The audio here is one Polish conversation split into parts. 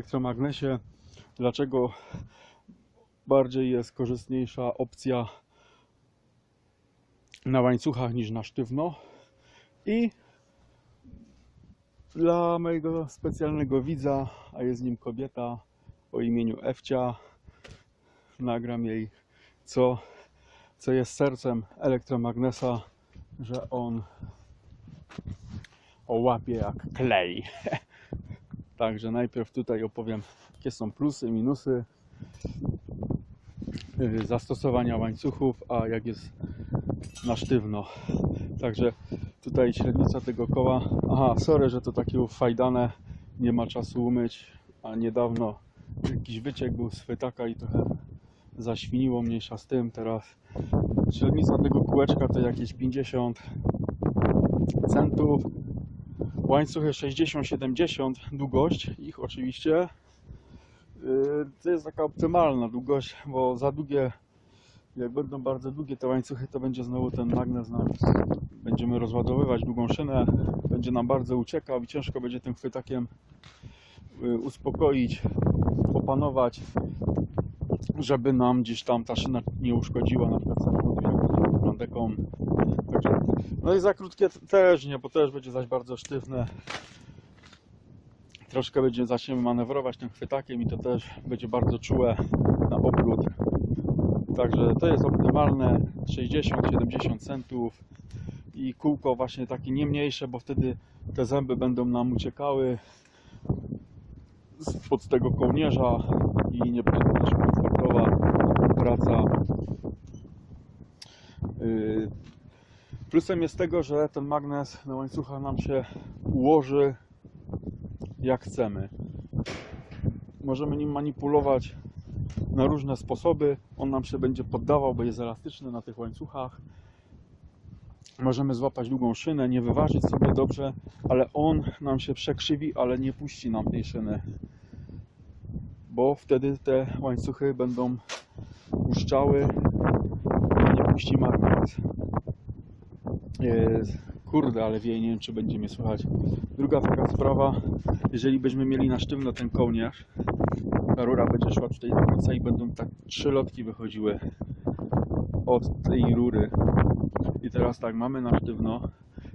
Elektromagnesie, dlaczego bardziej jest korzystniejsza opcja na łańcuchach niż na sztywno i dla mojego specjalnego widza, a jest nim kobieta o imieniu Ewcia, nagram jej co, co jest sercem elektromagnesa, że on o łapie jak klej. Także najpierw tutaj opowiem, jakie są plusy, minusy yy, zastosowania łańcuchów, a jak jest na sztywno. Także tutaj średnica tego koła. Aha, sorry, że to takie ufajdane, nie ma czasu umyć, a niedawno jakiś wyciek był z chwytaka i trochę zaświniło mniejsza z tym. Teraz średnica tego kółeczka to jakieś 50 centów. Łańcuchy 60-70 długość ich oczywiście. Yy, To jest taka optymalna długość, bo za długie, jak będą bardzo długie te łańcuchy, to będzie znowu ten magnes nam, będziemy rozładowywać długą szynę, będzie nam bardzo uciekał i ciężko będzie tym chwytakiem yy, uspokoić, opanować, żeby nam gdzieś tam ta szyna nie uszkodziła, na przykład samochodu, jak plandeką. Także, no i za krótkie też nie, bo też będzie zaś bardzo sztywne. Troszkę będzie zaczniemy manewrować tym chwytakiem i to też będzie bardzo czułe na obrót. Także to jest optymalne 60-70 centów i kółko właśnie takie nie mniejsze, bo wtedy te zęby będą nam uciekały spod tego kołnierza i nie będzie też komfortowa praca. Yy, Plusem jest tego, że ten magnes na łańcucha nam się ułoży jak chcemy. Możemy nim manipulować na różne sposoby. On nam się będzie poddawał, bo jest elastyczny na tych łańcuchach. Możemy złapać długą szynę, nie wyważyć sobie dobrze, ale on nam się przekrzywi, ale nie puści nam tej szyny. Bo wtedy te łańcuchy będą puszczały i nie puści magnes. Jest, kurde, ale wieje, nie wiem czy będzie mnie słychać. Druga taka sprawa, jeżeli byśmy mieli na sztywno ten kołnierz, ta rura będzie szła tutaj do końca i będą tak trzy lotki wychodziły od tej rury. I teraz tak, mamy na sztywno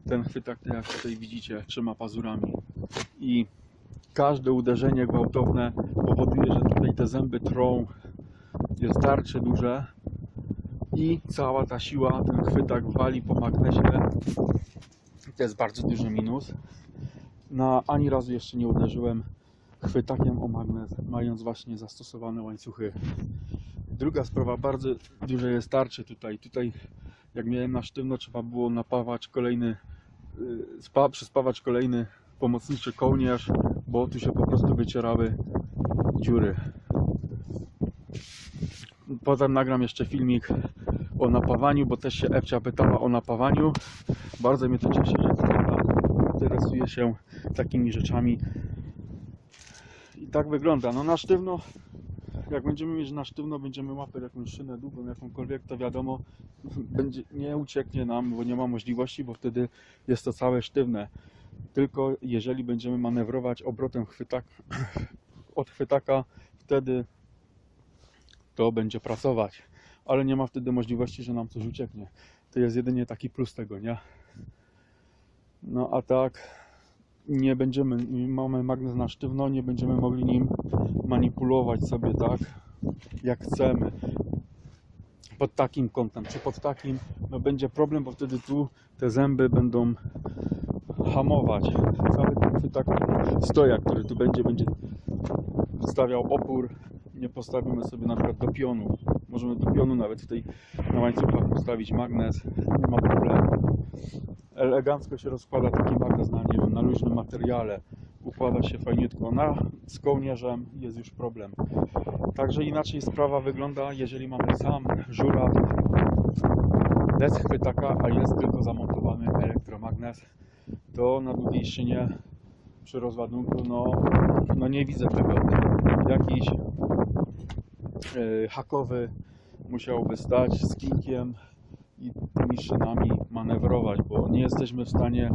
ten chwytak, tak jak tutaj widzicie, trzyma pazurami. I każde uderzenie gwałtowne powoduje, że tutaj te zęby trą, jest tarcie duże i cała ta siła, ten chwytak wali po magnesie. To jest bardzo duży minus. Na ani razu jeszcze nie uderzyłem chwytakiem o magnes, mając właśnie zastosowane łańcuchy. Druga sprawa, bardzo duże jest tarcie tutaj. Tutaj, jak miałem na sztywno, trzeba było napawać kolejny, yy, spa, przyspawać kolejny pomocniczy kołnierz, bo tu się po prostu wycierały dziury. Potem nagram jeszcze filmik o napawaniu, bo też się Ewcia pytała o napawaniu. Bardzo mnie to cieszy, że kobieta interesuje się takimi rzeczami. I tak wygląda. No na sztywno, jak będziemy mieć na sztywno, będziemy łapać jakąś szynę długą, jakąkolwiek, to wiadomo, będzie, nie ucieknie nam, bo nie ma możliwości, bo wtedy jest to całe sztywne. Tylko jeżeli będziemy manewrować obrotem chwytak, od chwytaka, wtedy to będzie pracować. Ale nie ma wtedy możliwości, że nam coś ucieknie. To jest jedynie taki plus tego, nie? No a tak nie będziemy, mamy magnes na sztywno, nie będziemy mogli nim manipulować sobie tak, jak chcemy. Pod takim kątem, czy pod takim, no będzie problem, bo wtedy tu te zęby będą hamować. Cały ten chwytak stojak, który tu będzie, będzie stawiał opór. Nie postawimy sobie na przykład do pionu. Możemy do pionu nawet tutaj na łańcuchach postawić magnes. Nie ma problemu. Elegancko się rozkłada taki magnes na, nie wiem, na luźnym materiale. Układa się fajniutko. Na, z kołnierzem jest już problem. Także inaczej sprawa wygląda, jeżeli mamy sam żuraw bez chwytaka, a jest tylko zamontowany elektromagnes, to na długiej szynie przy rozładunku, no, no nie widzę tego. Jakiś yy, hakowy musiałby stać z kinkiem i tymi szynami manewrować, bo nie jesteśmy w stanie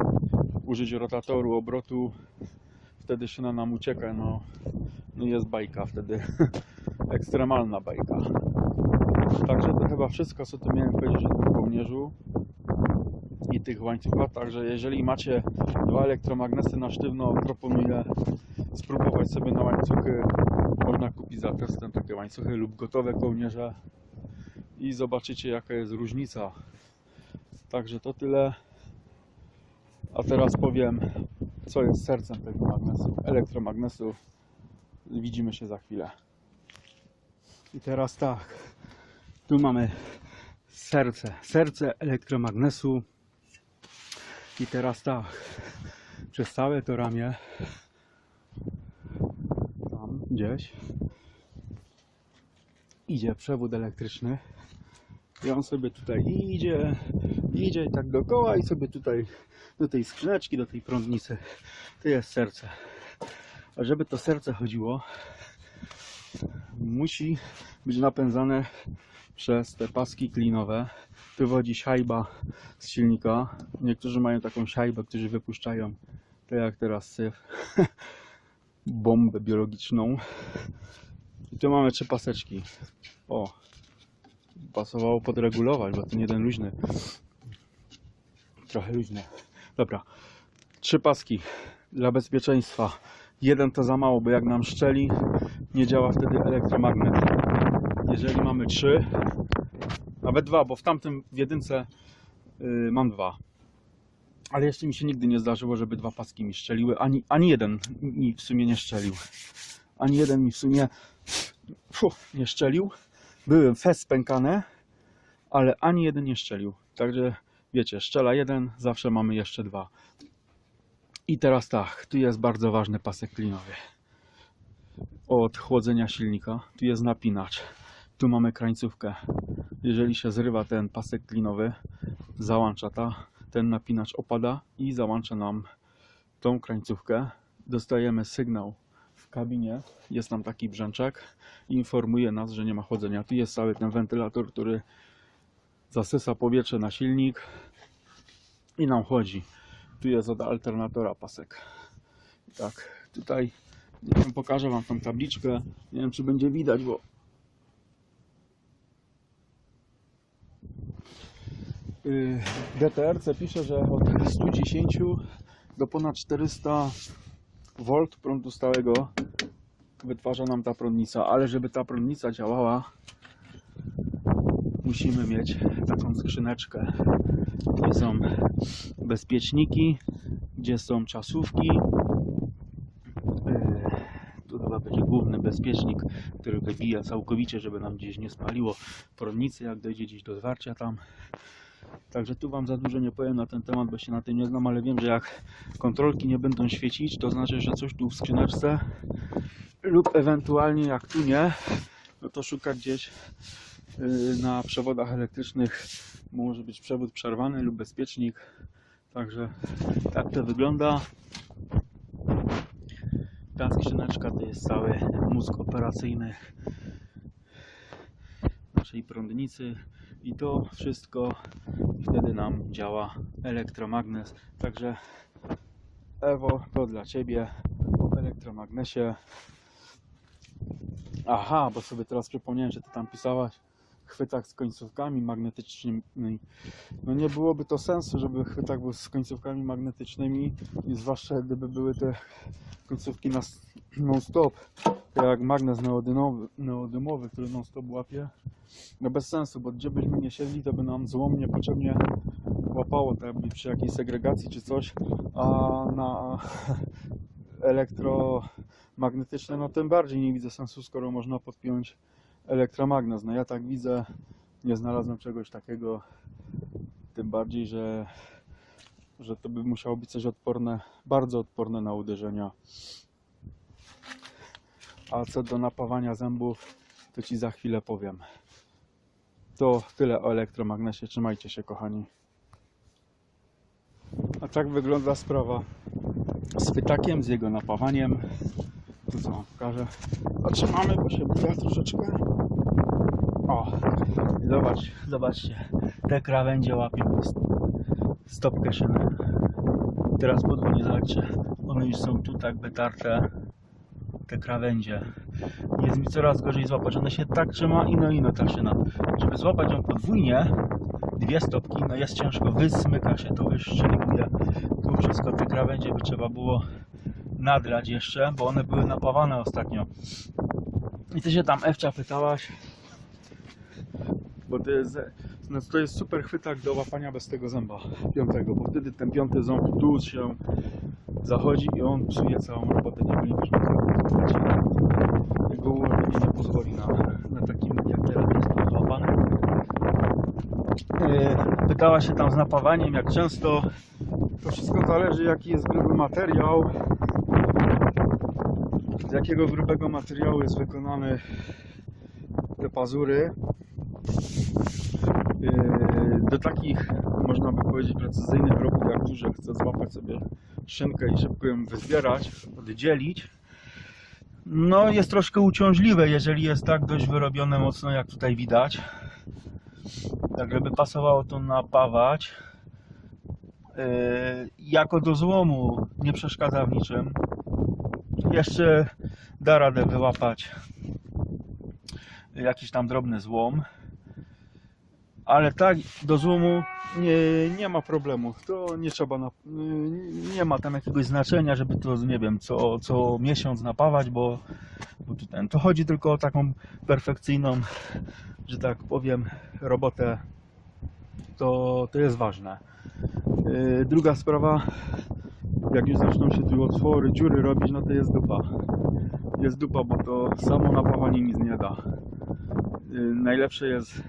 użyć rotatoru obrotu. Wtedy szyna nam ucieka, no, no jest bajka wtedy, ekstremalna bajka. Także to chyba wszystko, co tu miałem powiedzieć o tym kołnierzu i tych łańcuchach. Także jeżeli macie dwa elektromagnesy na sztywno, proponuję spróbować sobie na łańcuchy. Można kupić za testem takie łańcuchy lub gotowe kołnierze i zobaczycie jaka jest różnica. Także to tyle. A teraz powiem, co jest sercem tego magnesu, elektromagnesu. Widzimy się za chwilę. I teraz tak, tu mamy serce, serce elektromagnesu. I teraz tak, przez całe to ramię, tam gdzieś, idzie przewód elektryczny. I on sobie tutaj idzie, idzie tak dookoła i sobie tutaj do tej skrzyneczki, do tej prądnicy. To jest serce. A żeby to serce chodziło, musi być napędzane przez te paski klinowe. Wywodzi siajba z silnika. Niektórzy mają taką siajbę, którzy wypuszczają, tak jak teraz syf, bombę biologiczną. I tu mamy trzy paseczki. O, pasowało podregulować, bo ten jeden luźny. Trochę luźny. Dobra. Trzy paski dla bezpieczeństwa. Jeden to za mało, bo jak nam szczeli, nie działa wtedy elektromagnet. Jeżeli mamy trzy, nawet dwa, bo w tamtym w jedynce yy, mam dwa. Ale jeszcze mi się nigdy nie zdarzyło, żeby dwa paski mi szczeliły. Ani, ani jeden mi w sumie nie szczelił. Ani jeden mi w sumie nie szczelił. Były fest spękane, ale ani jeden nie szczelił. Także wiecie, szczela jeden, zawsze mamy jeszcze dwa. I teraz tak, tu jest bardzo ważny pasek klinowy. Od chłodzenia silnika, tu jest napinacz. Tu mamy krańcówkę. Jeżeli się zrywa ten pasek klinowy, załącza ta, ten napinacz opada i załącza nam tą krańcówkę. Dostajemy sygnał w kabinie, jest tam taki brzęczek informuje nas, że nie ma chłodzenia. Tu jest cały ten wentylator, który zasysa powietrze na silnik i nam chodzi. Tu jest od alternatora pasek. Tak, tutaj nie wiem, pokażę Wam tą tabliczkę. Nie wiem, czy będzie widać, bo Yy, DTRC pisze, że od 110 do ponad 400 V prądu stałego wytwarza nam ta prądnica, ale żeby ta prądnica działała, musimy mieć taką skrzyneczkę, gdzie są bezpieczniki, gdzie są czasówki. Yy, Tu chyba będzie główny bezpiecznik, który wybija całkowicie, żeby nam gdzieś nie spaliło prądnicy, jak dojdzie gdzieś do zwarcia tam. Także tu Wam za dużo nie powiem na ten temat, bo się na tym nie znam, ale wiem, że jak kontrolki nie będą świecić, to znaczy, że coś tu w skrzyneczce lub ewentualnie jak tu nie, no to szukać gdzieś yy, na przewodach elektrycznych może być przewód przerwany lub bezpiecznik. Także tak to wygląda. Ta skrzyneczka to jest cały mózg operacyjny naszej prądnicy i to wszystko wtedy nam działa elektromagnes. Także Ewo, to dla Ciebie o elektromagnesie. Aha, bo sobie teraz przypomniałem, że Ty tam pisałaś chwytak z końcówkami magnetycznymi. No nie byłoby to sensu, żeby chwytak był z końcówkami magnetycznymi zwłaszcza gdyby były te końcówki na non-stop, tak jak magnes neodymowy, neodymowy, który non-stop łapie. No bez sensu, bo gdzie byśmy nie siedli, to by nam złom niepotrzebnie łapało, jakby przy jakiejś segregacji czy coś, a na elektromagnetyczne, no tym bardziej nie widzę sensu, skoro można podpiąć elektromagnes. No ja tak widzę, nie znalazłem czegoś takiego, tym bardziej, że, że to by musiało być coś odporne, bardzo odporne na uderzenia. A co do napawania zębów, to Ci za chwilę powiem. To tyle o elektromagnesie. Trzymajcie się, kochani. A tak wygląda sprawa z pytakiem, z jego napawaniem. To co wam pokażę. Zatrzymamy, bo się buja troszeczkę. O, zobacz, zobaczcie. Te krawędzie łapią st- stopkę szyny. Teraz podwójnie zobaczcie. On one już są tu tak wytarte, te krawędzie. Jest mi coraz gorzej złapać, one się tak trzyma i no i no taszyna. Żeby złapać ją podwójnie, dwie stopki, no jest ciężko, wysmyka się to, wyszczeliwuje. Tu wszystko te krawędzie by trzeba było nadrać jeszcze, bo one były napawane ostatnio. I ty się tam Ewcia pytałaś, bo to jest, no to jest super chwytak do łapania bez tego zęba piątego, bo wtedy ten piąty ząb tu się zachodzi i on psuje całą robotę, nie będziesz mógł. Jego ułożenie nie pozwoli na, na takim, jak teraz złapany. Yy, Pytała się tam z napawaniem, jak często. To wszystko zależy, jaki jest gruby materiał. Z jakiego grubego materiału jest wykonany te pazury. Yy, Do takich, można by powiedzieć, precyzyjnych robót, jak tu, że chcę złapać sobie szynkę i szybko ją wyzbierać, oddzielić. No, jest troszkę uciążliwe, jeżeli jest tak dość wyrobione mocno, jak tutaj widać. Tak, żeby pasowało to napawać. Yy, jako do złomu nie przeszkadza w niczym. Jeszcze da radę wyłapać jakiś tam drobny złom. Ale tak do złomu nie, nie ma problemu. To nie trzeba, na, nie ma tam jakiegoś znaczenia, żeby to, nie wiem, co, co miesiąc napawać, bo, bo ten, to chodzi tylko o taką perfekcyjną, że tak powiem, robotę. To, to jest ważne. Yy, Druga sprawa, jak już zaczną się tu otwory, dziury robić, no to jest dupa. Jest dupa, bo to samo napawanie nic nie da. Yy, Najlepsze jest,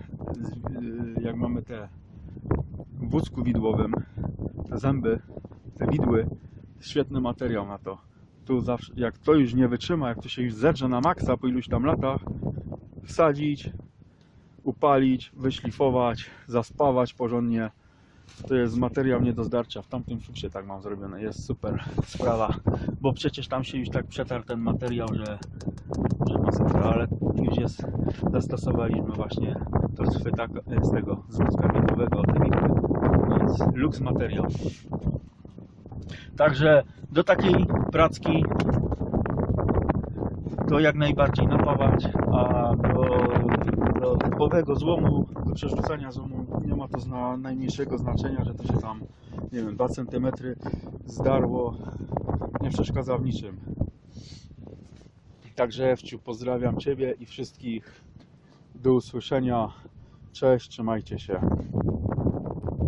yy, jak mamy te w wódzku widłowym, te zęby, te widły, świetny materiał na to. Tu zawsze, jak to już nie wytrzyma, jak to się już zedrze na maksa po iluś tam latach, wsadzić, upalić, wyszlifować, zaspawać porządnie. To jest materiał nie do zdarcia. W tamtym fuksie tak mam zrobione. Jest super sprawa. Bo przecież tam się już tak przetarł ten materiał, że, że masakra, ale już jest, zastosowaliśmy właśnie to z z tego, z te widły. Więc luks materiał. Także do takiej pracki to jak najbardziej napawać, a do, do typowego złomu, do przerzucania złomu to zna, najmniejszego znaczenia, że to się tam, nie wiem, 2 cm zdarło, nie przeszkadza w niczym. Także Ewciu, pozdrawiam Ciebie i wszystkich. Do usłyszenia. Cześć, trzymajcie się.